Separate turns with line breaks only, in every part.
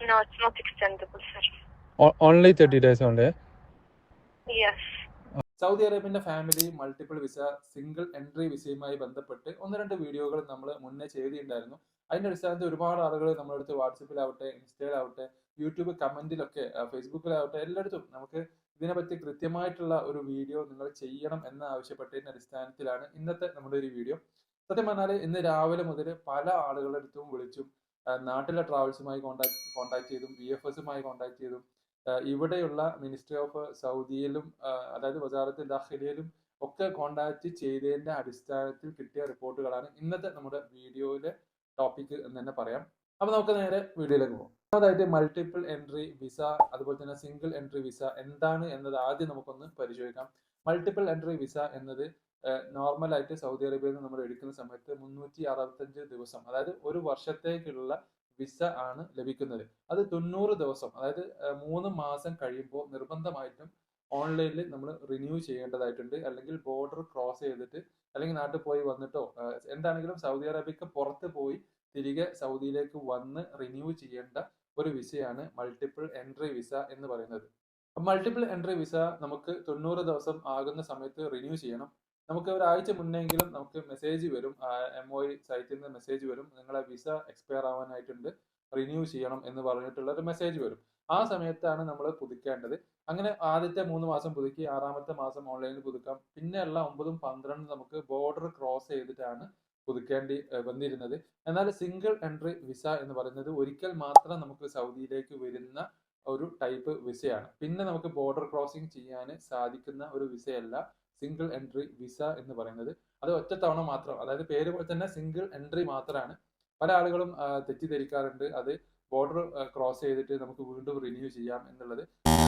No, it's not extendable, sir.
O- only 30 days only.
Yes.
Saudi അറേബ്യന്റെ family multiple visa single entry വിസയുമായി ബന്ധപ്പെട്ട് ഒന്ന് രണ്ട് വീഡിയോകൾ നമ്മൾ മുന്നേ ചെയ്തിട്ടുണ്ടായിരുന്നു അതിന്റെ അടിസ്ഥാനത്തിൽ ഒരുപാട് ആളുകൾ നമ്മുടെ അടുത്ത് വാട്സപ്പിലാവട്ടെ ഇൻസ്റ്റയിലാവട്ടെ യൂട്യൂബ് കമന്റിലൊക്കെ ഫേസ്ബുക്കിലാവട്ടെ എല്ലായിടത്തും നമുക്ക് ഇതിനെപ്പറ്റി കൃത്യമായിട്ടുള്ള ഒരു വീഡിയോ നിങ്ങൾ ചെയ്യണം എന്ന് ആവശ്യപ്പെട്ടതിന്റെ അടിസ്ഥാനത്തിലാണ് ഇന്നത്തെ നമ്മുടെ ഒരു വീഡിയോ സത്യം പറഞ്ഞാൽ ഇന്ന് രാവിലെ മുതൽ പല ആളുകളുടെ അടുത്തും വിളിച്ചും നാട്ടിലെ ട്രാവൽസുമായി കോൺടാക്ട് കോൺടാക്ട് ചെയ്തും ബി എഫ് എസുമായി കോൺടാക്ട് ചെയ്തും ഇവിടെയുള്ള മിനിസ്ട്രി ഓഫ് സൗദിയിലും അതായത് വജാറത്ത് ദാഖിലയിലും ഒക്കെ കോണ്ടാക്ട് ചെയ്തതിന്റെ അടിസ്ഥാനത്തിൽ കിട്ടിയ റിപ്പോർട്ടുകളാണ് ഇന്നത്തെ നമ്മുടെ വീഡിയോയിലെ ടോപ്പിക് എന്ന് തന്നെ പറയാം. അപ്പൊ നമുക്ക് നേരെ വീഡിയോയിലേക്ക് പോകാം. അതായത് മൾട്ടിപ്പിൾ എൻട്രി വിസ അതുപോലെ തന്നെ സിംഗിൾ എൻട്രി വിസ എന്താണ് എന്നത് ആദ്യം നമുക്കൊന്ന് പരിശോധിക്കാം. മൾട്ടിപ്പിൾ എൻട്രി വിസ എന്നത് നോർമൽ ആയിട്ട് സൗദി അറേബ്യയിൽ നിന്ന് നമ്മൾ എടുക്കുന്ന സമയത്ത് മുന്നൂറ്റി അറുപത്തഞ്ച് ദിവസം അതായത് ഒരു വർഷത്തേക്കുള്ള വിസ ആണ് ലഭിക്കുന്നത്. അത് തൊണ്ണൂറ് ദിവസം അതായത് മൂന്ന് മാസം കഴിയുമ്പോൾ നിർബന്ധമായിട്ടും ഓൺലൈനിൽ നമ്മൾ റിന്യൂ ചെയ്യേണ്ടതായിട്ടുണ്ട്. അല്ലെങ്കിൽ ബോർഡർ ക്രോസ് ചെയ്തിട്ട് അല്ലെങ്കിൽ നാട്ടിൽ പോയി വന്നിട്ടോ എന്താണെങ്കിലും സൗദി അറേബ്യക്ക് പുറത്ത് പോയി തിരികെ സൗദിയിലേക്ക് വന്ന് റിന്യൂ ചെയ്യേണ്ട ഒരു വിസയാണ് മൾട്ടിപ്പിൾ എൻട്രി വിസ എന്ന് പറയുന്നത്. മൾട്ടിപ്പിൾ എൻട്രി വിസ നമുക്ക് തൊണ്ണൂറ് ദിവസം ആകുന്ന സമയത്ത് റിന്യൂ ചെയ്യണം. നമുക്ക് ഒരാഴ്ച മുന്നെങ്കിലും നമുക്ക് മെസ്സേജ് വരും. എം ഒ സൈറ്റിൽ നിന്ന് മെസ്സേജ് വരും. നിങ്ങളെ വിസ എക്സ്പയർ ആവാനായിട്ടുണ്ട്. റിന്യൂ ചെയ്യണം എന്ന് പറഞ്ഞിട്ടുള്ള ഒരു മെസ്സേജ് വരും. ആ സമയത്താണ് നമ്മൾ പുതുക്കേണ്ടത്. അങ്ങനെ ആദ്യത്തെ മൂന്ന് മാസം പുതുക്കി ആറാമത്തെ മാസം ഓൺലൈനിൽ പുതുക്കാം. പിന്നെയുള്ള ഒമ്പതും പന്ത്രണ്ടും നമുക്ക് ബോർഡർ ക്രോസ് ചെയ്തിട്ടാണ് പുതുക്കേണ്ടി വന്നിരുന്നത്. എന്നാൽ സിംഗിൾ എൻട്രി വിസ എന്ന് പറയുന്നത് ഒരിക്കൽ മാത്രം നമുക്ക് സൗദിയിലേക്ക് വരുന്ന ഒരു ടൈപ്പ് വിസയാണ് പിന്നെ നമുക്ക് ബോർഡർ ക്രോസിംഗ് ചെയ്യാൻ സാധിക്കുന്ന ഒരു വിസയല്ല സിംഗിൾ എൻട്രി വിസ എന്ന് പറയുന്നത്. അത് ഒറ്റത്തവണ തവണ മാത്രം. അതായത് പേര് പോലെ തന്നെ സിംഗിൾ എൻട്രി മാത്രമാണ്. പല ആളുകളും തെറ്റിദ്ധരിക്കാറുണ്ട്. അത് ബോർഡർ ക്രോസ് ചെയ്തിട്ട് നമുക്ക് വീണ്ടും റിന്യൂ ചെയ്യാം എന്നുള്ളത്.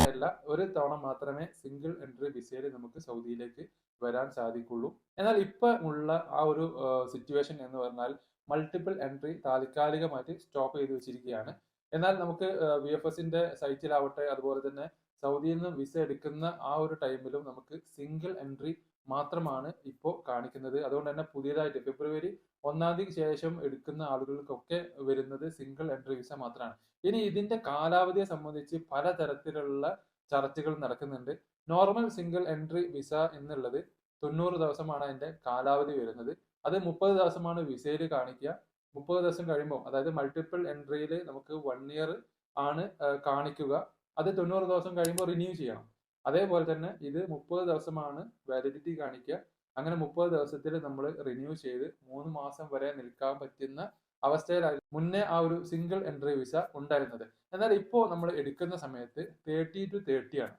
അല്ല ഒരു തവണ മാത്രമേ സിംഗിൾ എൻട്രി വിസയിൽ നമുക്ക് സൗദിയിലേക്ക് വരാൻ സാധിക്കുള്ളൂ. എന്നാൽ ഇപ്പൊ ഉള്ള ആ ഒരു സിറ്റുവേഷൻ എന്ന് പറഞ്ഞാൽ മൾട്ടിപ്പിൾ എൻട്രി താൽക്കാലികമായിട്ട് സ്റ്റോപ്പ് ചെയ്ത് വെച്ചിരിക്കുകയാണ്. എന്നാൽ നമുക്ക് വി എഫ് എസിന്റെ സൈറ്റിലാവട്ടെ അതുപോലെ തന്നെ സൗദിയിൽ നിന്ന് വിസ എടുക്കുന്ന ആ ഒരു ടൈമിലും നമുക്ക് സിംഗിൾ എൻട്രി മാത്രമാണ് ഇപ്പോൾ കാണിക്കുന്നത്. അതുകൊണ്ട് തന്നെ പുതിയതായിട്ട് ഫെബ്രുവരി ഒന്നാം തീയതിക്ക് ശേഷം എടുക്കുന്ന ആളുകൾക്കൊക്കെ വരുന്നത് സിംഗിൾ എൻട്രി വിസ മാത്രമാണ്. ഇനി ഇതിന്റെ കാലാവധിയെ സംബന്ധിച്ച് പലതരത്തിലുള്ള ചർച്ചകൾ നടക്കുന്നുണ്ട്. നോർമൽ സിംഗിൾ എൻട്രി വിസ എന്നുള്ളത് തൊണ്ണൂറ് ദിവസമാണ് അതിന്റെ കാലാവധി വരുന്നത്. അത് മുപ്പത് ദിവസമാണ് വിസയിൽ കാണിക്കുക. മുപ്പത് ദിവസം കഴിയുമ്പോൾ അതായത് മൾട്ടിപ്പിൾ എൻട്രിയിൽ നമുക്ക് വൺ ഇയർ ആണ് കാണിക്കുക. അത് തൊണ്ണൂറ് ദിവസം കഴിയുമ്പോൾ റിന്യൂ ചെയ്യണം. അതേപോലെ തന്നെ ഇത് മുപ്പത് ദിവസമാണ് വാലിഡിറ്റി കാണിക്കുക. അങ്ങനെ മുപ്പത് ദിവസത്തിൽ നമ്മൾ റിന്യൂ ചെയ്ത് മൂന്ന് മാസം വരെ നിൽക്കാൻ പറ്റുന്ന അവസ്ഥയിലായിരുന്നു മുന്നേ ആ ഒരു സിംഗിൾ എൻട്രി വിസ ഉണ്ടായിരുന്നത്. എന്നാൽ ഇപ്പോൾ നമ്മൾ എടുക്കുന്ന സമയത്ത് തേർട്ടി ടു തേർട്ടി ആണ്.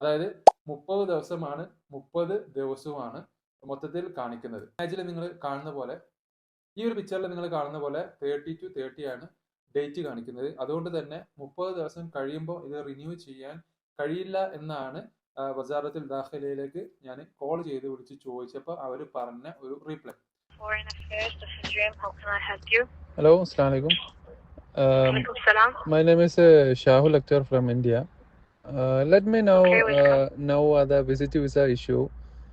അതായത് മുപ്പത് ദിവസമാണ് മുപ്പത് ദിവസവുമാണ് മൊത്തത്തിൽ കാണിക്കുന്നത്. ഇമാജിൽ നിങ്ങൾ കാണുന്ന പോലെ ഈ ഒരു പിക്ചറിൽ നിങ്ങൾ കാണുന്ന പോലെ തേർട്ടി ടു തേർട്ടി ആണ്. ഡേറ്റ് കാണിക്കുന്നത്. അതുകൊണ്ട് തന്നെ മുപ്പത് ദിവസം കഴിയുമ്പോൾ ഇത് റിന്യൂ ചെയ്യാൻ കഴിയില്ല എന്നാണ് ബസാറത്തിൽ ദാഖലയിലേക്ക് ഞാൻ കോൾ ചെയ്ത് വിളിച്ച് ചോദിച്ചപ്പോൾ അവർ പറഞ്ഞ ഒരു റീപ്ലൈ
ഹലോ അസ്സലാമലൈക്കും my name is Shahul Akhtar
from India let me
now now
are the visit visa issue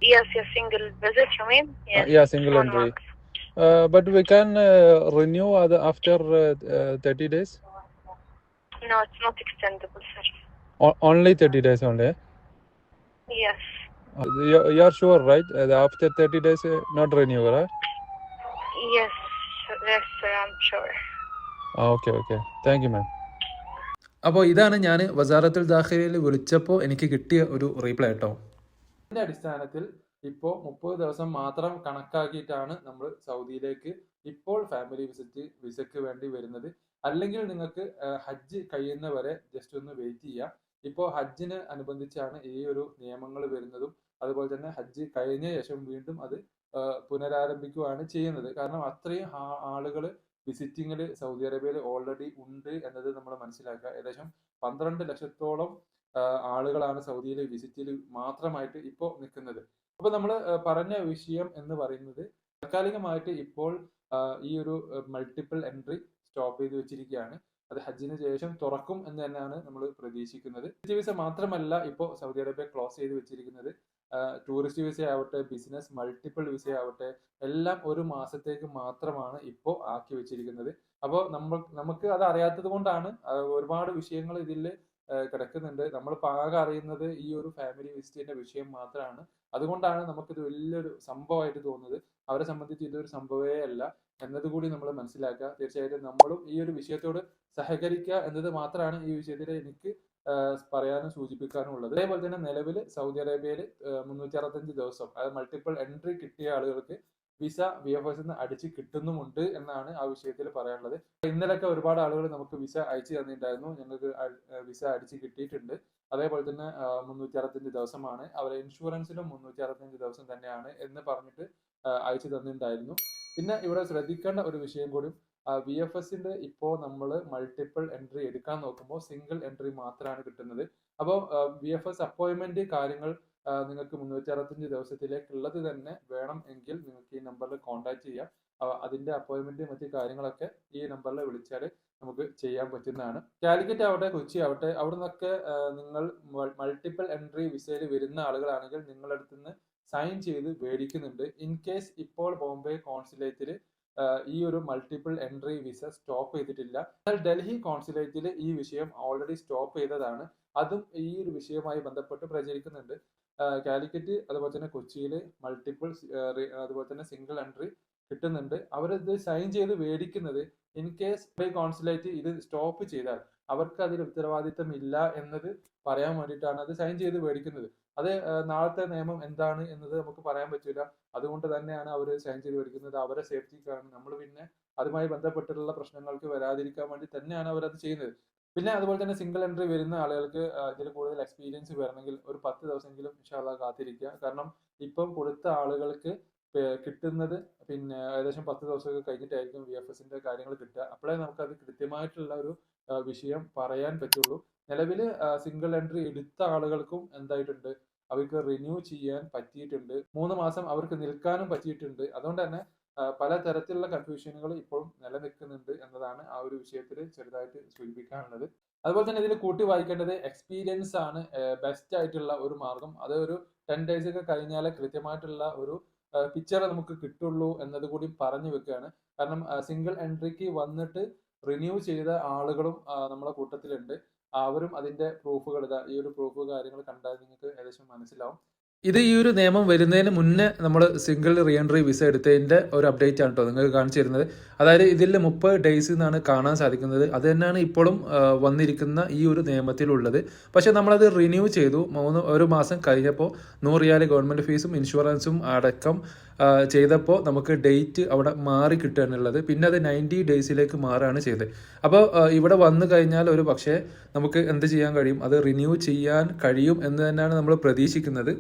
yes yes single visit you mean yes
single entry
Uh, but we can uh, renew other after uh, uh, 30 days.
No, it's not extendable, sir.
O- only 30 days only.
Yes.
Uh, you, you are sure, right? Uh, after 30 days, uh, not renew, right?
Yes, yes, sir, I'm sure.
Ah, okay, okay. Thank you, ma'am.
അപ്പോൾ ഇതാണ് ഞാൻ വസാറത്തുൽ ദാഖിലയിൽ വിളിച്ചപ്പോൾ എനിക്ക് കിട്ടിയ ഒരു reply കേട്ടോ ഇതിന്റെ അടിസ്ഥാനത്തിൽ ഇപ്പോൾ മുപ്പത് ദിവസം മാത്രം കണക്കാക്കിയിട്ടാണ് നമ്മൾ സൗദിയിലേക്ക് ഇപ്പോൾ ഫാമിലി വിസിറ്റ് വിസയ്ക്ക് വേണ്ടി വരുന്നത്. അല്ലെങ്കിൽ നിങ്ങൾക്ക് ഹജ്ജ് ഹജ്ജ് കഴിയുന്നവരെ ജസ്റ്റ് ഒന്ന് വെയിറ്റ് ചെയ്യാം. ഇപ്പോൾ ഹജ്ജിന് അനുബന്ധിച്ചാണ് ഈ ഒരു നിയമങ്ങൾ വരുന്നതും അതുപോലെ തന്നെ ഹജ്ജ് കഴിഞ്ഞ ശേഷം വീണ്ടും അത് പുനരാരംഭിക്കുകയാണ് ചെയ്യുന്നത്. കാരണം അത്രയും ആളുകൾ വിസിറ്റിങ്ങിൽ സൗദി അറേബ്യയിൽ ഓൾറെഡി ഉണ്ട് എന്നത് നമ്മൾ മനസ്സിലാക്കുക. ഏകദേശം പന്ത്രണ്ട് ലക്ഷത്തോളം ആളുകളാണ് സൗദിയിൽ വിസിറ്റിൽ മാത്രമായിട്ട് ഇപ്പോൾ നിൽക്കുന്നത്. അപ്പൊ നമ്മൾ പറഞ്ഞ വിഷയം എന്ന് പറയുന്നത് താൽക്കാലികമായിട്ട് ഇപ്പോൾ ഈ ഒരു മൾട്ടിപ്പിൾ എൻട്രി സ്റ്റോപ്പ് ചെയ്ത് വെച്ചിരിക്കുകയാണ്. അത് ഹജ്ജിന് ശേഷം തുറക്കും എന്ന് തന്നെയാണ് നമ്മൾ പ്രതീക്ഷിക്കുന്നത്. ടൂറിസ്റ്റ് വിസ മാത്രമല്ല ഇപ്പോൾ സൗദി അറേബ്യ ക്ലോസ് ചെയ്ത് വെച്ചിരിക്കുന്നത്. ടൂറിസ്റ്റ് വിസ ആവട്ടെ ബിസിനസ് മൾട്ടിപ്പിൾ വിസ ആവട്ടെ എല്ലാം ഒരു മാസത്തേക്ക് മാത്രമാണ് ഇപ്പോൾ ആക്കി വെച്ചിരിക്കുന്നത്. അപ്പോൾ നമ്മൾ നമുക്ക് അത് അറിയാത്തത് കൊണ്ടാണ് ഒരുപാട് വിഷയങ്ങൾ ഇതിൽ കിടക്കുന്നുണ്ട്. നമ്മൾ ആകെ അറിയുന്നത് ഈ ഒരു ഫാമിലി വിസിറ്റിന്റെ വിഷയം മാത്രമാണ് അതുകൊണ്ടാണ് നമുക്കിത് വലിയൊരു സംഭവമായിട്ട് തോന്നുന്നത്. അവരെ സംബന്ധിച്ച് ഇതൊരു സംഭവമേ അല്ല. എന്നതുകൂടി നമ്മൾ മനസ്സിലാക്കുക. തീർച്ചയായിട്ടും നമ്മളും ഈ ഒരു വിഷയത്തോട് സഹകരിക്കുക എന്നത് മാത്രമാണ് ഈ വിഷയത്തിൽ എനിക്ക് പറയാനും സൂചിപ്പിക്കാനും ഉള്ളത്. അതേപോലെ തന്നെ നിലവിൽ സൗദി അറേബ്യയിൽ മുന്നൂറ്റി അറുപത്തഞ്ച് ദിവസം അതായത് മൾട്ടിപ്പിൾ എൻട്രി കിട്ടിയ ആളുകൾക്ക് വിസ വി എഫ് എസ് അടിച്ച് കിട്ടുന്നുമുണ്ട് എന്നാണ് ആ വിഷയത്തിൽ പറയാനുള്ളത്. ഇന്നലെയൊക്കെ ഒരുപാട് ആളുകൾ നമുക്ക് വിസ അയച്ചു തന്നിട്ടുണ്ടായിരുന്നു. ഞങ്ങൾക്ക് വിസ അടിച്ച് കിട്ടിയിട്ടുണ്ട്. അതേപോലെ തന്നെ മുന്നൂറ്റി അറുപത്തഞ്ച് ദിവസമാണ്. അവരെ ഇൻഷുറൻസിലും മുന്നൂറ്റി അറുപത്തഞ്ച് ദിവസം തന്നെയാണ് എന്ന് പറഞ്ഞിട്ട് അയച്ചു തന്നിട്ടുണ്ടായിരുന്നു. പിന്നെ ഇവിടെ ശ്രദ്ധിക്കേണ്ട ഒരു വിഷയം കൂടി വി എഫ് എസിന്റെ ഇപ്പോൾ നമ്മൾ മൾട്ടിപ്പിൾ എൻട്രി എടുക്കാൻ നോക്കുമ്പോൾ സിംഗിൾ എൻട്രി മാത്രമാണ് കിട്ടുന്നത്. അപ്പോൾ വി എഫ് എസ് അപ്പോയിൻമെന്റ് കാര്യങ്ങൾ നിങ്ങൾക്ക് മുന്നൂറ്റി അറുപത്തഞ്ച് ദിവസത്തിലേക്കുള്ളത് തന്നെ വേണം എങ്കിൽ നിങ്ങൾക്ക് ഈ നമ്പറിൽ കോൺടാക്ട് ചെയ്യാം. അതിന്റെ അപ്പോയിന്റ്മെന്റ് മറ്റു കാര്യങ്ങളൊക്കെ ഈ നമ്പറിൽ വിളിച്ചാൽ നമുക്ക് ചെയ്യാൻ പറ്റുന്നതാണ്. കാലിക്കറ്റ് ആവട്ടെ കൊച്ചി ആവട്ടെ അവിടെ നിന്നൊക്കെ നിങ്ങൾ മൾട്ടിപ്പിൾ എൻട്രി വിസയിൽ വരുന്ന ആളുകളാണെങ്കിൽ നിങ്ങളുടെ അടുത്ത് നിന്ന് സൈൻ ചെയ്ത് മേടിക്കുന്നുണ്ട്. ഇൻ കേസ് ഇപ്പോൾ ബോംബെ കോൺസുലേറ്റിൽ ഈ ഒരു മൾട്ടിപ്പിൾ എൻട്രി വിസ സ്റ്റോപ്പ് ചെയ്തിട്ടില്ല. എന്നാൽ ഡൽഹി കോൺസുലേറ്റിൽ ഈ വിഷയം ഓൾറെഡി സ്റ്റോപ്പ് ചെയ്തതാണ്. അതും ഈ ഒരു വിഷയവുമായി ബന്ധപ്പെട്ട് പ്രചരിക്കുന്നുണ്ട്. കാലിക്കറ്റ് അതുപോലെ തന്നെ കൊച്ചിയിൽ മൾട്ടിപ്പിൾ അതുപോലെ തന്നെ സിംഗിൾ എൻട്രി കിട്ടുന്നുണ്ട്. അവരിത് സൈൻ ചെയ്ത് മേടിക്കുന്നത് ഇൻ കേസ് കോൺസുലേറ്റ് ഇത് സ്റ്റോപ്പ് ചെയ്താൽ അവർക്ക് അതിൽ ഉത്തരവാദിത്തം ഇല്ല എന്നത് പറയാൻ വേണ്ടിയിട്ടാണ് അത് സൈൻ ചെയ്ത് മേടിക്കുന്നത് അത് നാളത്തെ നിയമം എന്താണ് എന്നത് നമുക്ക് പറയാൻ പറ്റില്ല അതുകൊണ്ട് തന്നെയാണ് അവർ സൈൻ ചെയ്ത് മേടിക്കുന്നത് അവരെ സേഫ്റ്റിക്കാണ് നമ്മൾ പിന്നെ അതുമായി ബന്ധപ്പെട്ടിട്ടുള്ള പ്രശ്നങ്ങൾക്ക് വരാതിരിക്കാൻ വേണ്ടി തന്നെയാണ് അവരത് ചെയ്യുന്നത്. പിന്നെ അതുപോലെ തന്നെ സിംഗിൾ എൻട്രി വരുന്ന ആളുകൾക്ക് ഇതിൽ കൂടുതൽ എക്സ്പീരിയൻസ് വരണമെങ്കിൽ ഒരു പത്ത് ദിവസമെങ്കിലും ഇൻഷാല്ല കാത്തിരിക്കുക. കാരണം ഇപ്പം കൊടുത്ത ആളുകൾക്ക് കിട്ടുന്നത് പിന്നെ ഏകദേശം പത്ത് ദിവസമൊക്കെ കഴിഞ്ഞിട്ടായിരിക്കും വി എഫ് എസിന്റെ കാര്യങ്ങൾ കിട്ടുക. അപ്പോഴേ നമുക്കത് കൃത്യമായിട്ടുള്ള ഒരു വിഷയം പറയാൻ പറ്റുള്ളൂ. നിലവിൽ സിംഗിൾ എൻട്രി എടുത്ത ആളുകൾക്കും എന്തായിട്ടുണ്ട്? അവർക്ക് റിന്യൂ ചെയ്യാൻ പറ്റിയിട്ടുണ്ട്. മൂന്ന് മാസം അവർക്ക് നിൽക്കാനും പറ്റിയിട്ടുണ്ട്. അതുകൊണ്ട് തന്നെ ആ, പല തരത്തിലുള്ള കൺഫ്യൂഷനുകൾ ഇപ്പോഴും നിലനിൽക്കുന്നുണ്ട് എന്നതാണ് ആ ഒരു വിഷയത്തിൽ ചെറുതായിട്ട് സൂചിപ്പിക്കാനുള്ളത്. അതുപോലെ തന്നെ ഇതിൽ കൂട്ടി വായിക്കേണ്ടത് എക്സ്പീരിയൻസ് ആണ് ബെസ്റ്റ് ആയിട്ടുള്ള ഒരു മാർഗം. അത് ഒരു ടെൻ ഡേയ്സ് ഒക്കെ കഴിഞ്ഞാൽ കൃത്യമായിട്ടുള്ള ഒരു പിക്ചർ നമുക്ക് കിട്ടുള്ളൂ എന്നത് കൂടി പറഞ്ഞു വെക്കുകയാണ്. കാരണം സിംഗിൾ എൻട്രിക്ക് വന്നിട്ട് റിന്യൂ ചെയ്ത ആളുകളും നമ്മളെ കൂട്ടത്തിലുണ്ട്. അവരും അതിന്റെ പ്രൂഫുകൾ ഈ ഒരു പ്രൂഫ് കാര്യങ്ങൾ കണ്ടാൽ നിങ്ങൾക്ക് ഏകദേശം മനസ്സിലാവും. ഇത് ഈ ഒരു നിയമം വരുന്നതിന് മുന്നേ നമ്മൾ സിംഗിൾ റീ എൻട്രി വിസ എടുത്തതിന്റെ ഒരു അപ്ഡേറ്റ് ആണ് കേട്ടോ നിങ്ങൾക്ക് കാണിച്ചു തരുന്നത്. അതായത് ഇതിൽ മുപ്പത് ഡേയ്സ് എന്നാണ് കാണാൻ സാധിക്കുന്നത്. അത് തന്നെയാണ് ഇപ്പോഴും വന്നിരിക്കുന്ന ഈ ഒരു നിയമത്തിലുള്ളത്. പക്ഷേ നമ്മളത് റിന്യൂ ചെയ്തു. മൂന്ന് ഒരു മാസം കഴിഞ്ഞപ്പോൾ നൂറ് റിയാൽ ഗവൺമെന്റ് ഫീസും ഇൻഷുറൻസും അടക്കം ചെയ്തപ്പോൾ നമുക്ക് ഡേറ്റ് അവിടെ മാറി കിട്ടുകയാണുള്ളത് പിന്നെ അത് നയന്റി ഡേയ്സിലേക്ക് മാറുകയാണ് ചെയ്തത്. അപ്പോൾ ഇവിടെ വന്നു കഴിഞ്ഞാൽ ഒരു പക്ഷേ നമുക്ക് എന്ത് ചെയ്യാൻ കഴിയും? അത് റിന്യൂ ചെയ്യാൻ കഴിയും എന്ന് തന്നെയാണ് നമ്മൾ പ്രതീക്ഷിക്കുന്നത്.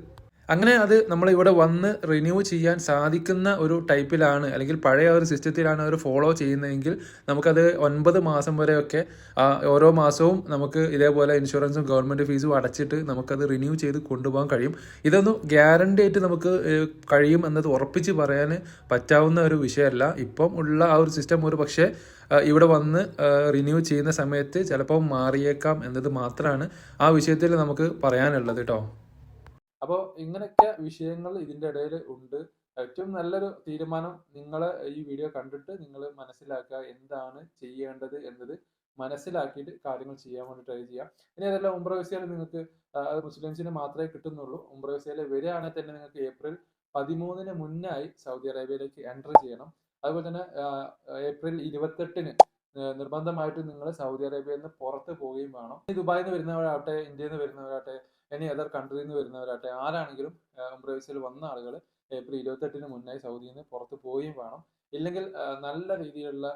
അങ്ങനെ അത് നമ്മൾ ഇവിടെ വന്ന് റിന്യൂ ചെയ്യാൻ സാധിക്കുന്ന ഒരു ടൈപ്പിലാണ് അല്ലെങ്കിൽ പഴയ ഒരു സിസ്റ്റത്തിലാണ് അവർ ഫോളോ ചെയ്യുന്നതെങ്കിൽ നമുക്കത് ഒൻപത് മാസം വരെയൊക്കെ ഓരോ മാസവും നമുക്ക് ഇതേപോലെ ഇൻഷുറൻസും ഗവൺമെന്റ് ഫീസും അടച്ചിട്ട് നമുക്കത് റിന്യൂ ചെയ്ത് കൊണ്ടുപോകാൻ കഴിയും. ഇതൊന്നും ഗ്യാരണ്ടി ആയിട്ട് നമുക്ക് കഴിയും എന്നത് ഉറപ്പിച്ച് പറയാൻ പറ്റാവുന്ന ഒരു വിഷയമല്ല. ഇപ്പം ഉള്ള ആ ഒരു സിസ്റ്റം ഒരു പക്ഷേ ഇവിടെ വന്ന് റിന്യൂ ചെയ്യുന്ന സമയത്ത് ചിലപ്പോൾ മാറിയേക്കാം എന്നത് മാത്രമാണ് ആ വിഷയത്തിൽ നമുക്ക് പറയാനുള്ളത് കേട്ടോ അപ്പോൾ ഇങ്ങനെയൊക്കെ വിഷയങ്ങൾ ഇതിന്റെ ഇടയിൽ ഉണ്ട്. ഏറ്റവും നല്ലൊരു തീരുമാനം നിങ്ങൾ ഈ വീഡിയോ കണ്ടിട്ട് നിങ്ങൾ മനസ്സിലാക്കുക എന്താണ് ചെയ്യേണ്ടത് എന്നത് മനസ്സിലാക്കിയിട്ട് കാര്യങ്ങൾ ചെയ്യാൻ വേണ്ടി ട്രൈ ചെയ്യാം ഇനി അതല്ല ഉംറ വിസയിൽ നിങ്ങൾക്ക് മുസ്ലിംസിന് മാത്രമേ കിട്ടുന്നുള്ളൂ. ഉംറ വിസയിൽ വരികയാണെങ്കിൽ തന്നെ നിങ്ങൾക്ക് ഏപ്രിൽ പതിമൂന്നിന് മുന്നായി സൗദി അറേബ്യയിലേക്ക് എൻട്രി ചെയ്യണം. അതുപോലെ തന്നെ ഏപ്രിൽ ഇരുപത്തെട്ടിന് നിർബന്ധമായിട്ടും നിങ്ങൾ സൗദി അറേബ്യയിൽ നിന്ന് പുറത്ത് പോവുകയും വേണം. ദുബായിൽ നിന്ന് വരുന്നവരാകട്ടെ ഇന്ത്യയിൽ നിന്ന് വരുന്നവരാകട്ടെ ഇനി അതർ കൺട്രിയിൽ നിന്ന് വരുന്നവരാകട്ടെ ആരാണെങ്കിലും ഉംറവിസയിൽ വന്ന ആളുകൾ ഏപ്രിൽ ഇരുപത്തെട്ടിന് മുന്നായി സൗദിയിൽ നിന്ന് പുറത്ത് പോവുകയും വേണം. ഇല്ലെങ്കിൽ നല്ല രീതിയിലുള്ള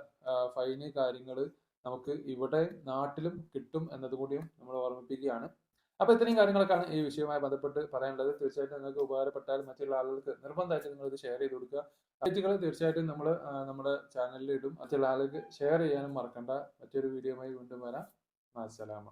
ഫൈന് കാര്യങ്ങൾ നമുക്ക് ഇവിടെ നാട്ടിലും കിട്ടും എന്നതുകൂടിയും നമ്മൾ ഓർമ്മിപ്പിക്കുകയാണ്. അപ്പോൾ ഇത്രയും കാര്യങ്ങളൊക്കെയാണ് ഈ വിഷയവുമായി ബന്ധപ്പെട്ട് പറയാനുള്ളത്. തീർച്ചയായിട്ടും നിങ്ങൾക്ക് ഉപകാരപ്പെട്ടാൽ മറ്റുള്ള ആളുകൾക്ക് നിർബന്ധമായിട്ട് നിങ്ങൾ ഇത് ഷെയർ ചെയ്ത് കൊടുക്കുക. അപ്ഡേറ്റുകൾ തീർച്ചയായിട്ടും നമ്മൾ നമ്മുടെ ചാനലിൽ ഇടും. മറ്റുള്ള ആളുകൾക്ക് ഷെയർ ചെയ്യാനും മറക്കണ്ട. മറ്റൊരു വീഡിയോയുമായി വീണ്ടും വരാം. അസ്സലാമ